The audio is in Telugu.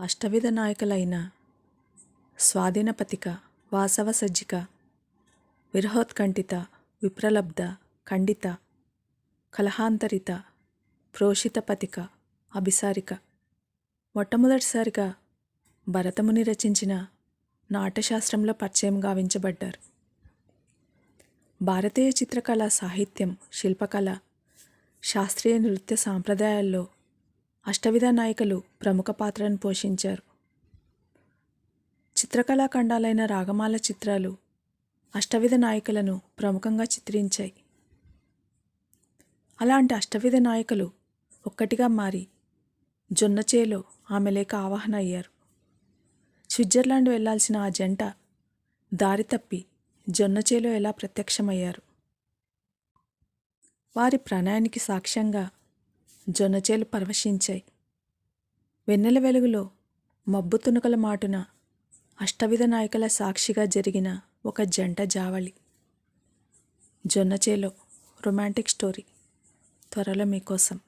అష్టవిధ నాయకులైన స్వాధీనపతిక వాసవ సజ్జిక విరహోత్కంఠిత విప్రలబ్ధ ఖండిత కలహాంతరిత ప్రోషిత పతిక అభిసారిక. మొట్టమొదటిసారిగా భరతముని రచించిన నాట్యశాస్త్రంలో పరిచయం గావించబడ్డారు. భారతీయ చిత్రకళ సాహిత్యం శిల్పకళ శాస్త్రీయ నృత్య సాంప్రదాయాల్లో అష్టవిధ నాయకులు ప్రముఖ పాత్రను పోషించారు. చిత్రకళాఖండాలైన రాగమాల చిత్రాలు అష్టవిధ నాయకులను ప్రముఖంగా చిత్రించాయి. అలాంటి అష్టవిధ నాయకులు ఒక్కటిగా మారి జొన్నచేలో ఆమె లేక ఆవాహన అయ్యారు. స్విట్జర్లాండ్ వెళ్ళాల్సిన ఆ జంట దారి తప్పి జొన్నచేలో ఎలా ప్రత్యక్షమయ్యారు? వారి ప్రణయానికి సాక్ష్యంగా జొన్నచేలు పరవశించాయి. వెన్నెల వెలుగులో మబ్బు తునకల మాటున అష్టవిధ నాయకుల సాక్షిగా జరిగిన ఒక జంట జావళి. జొన్నచేలో రొమాంటిక్ స్టోరీ. త్వరలో మీకోసం.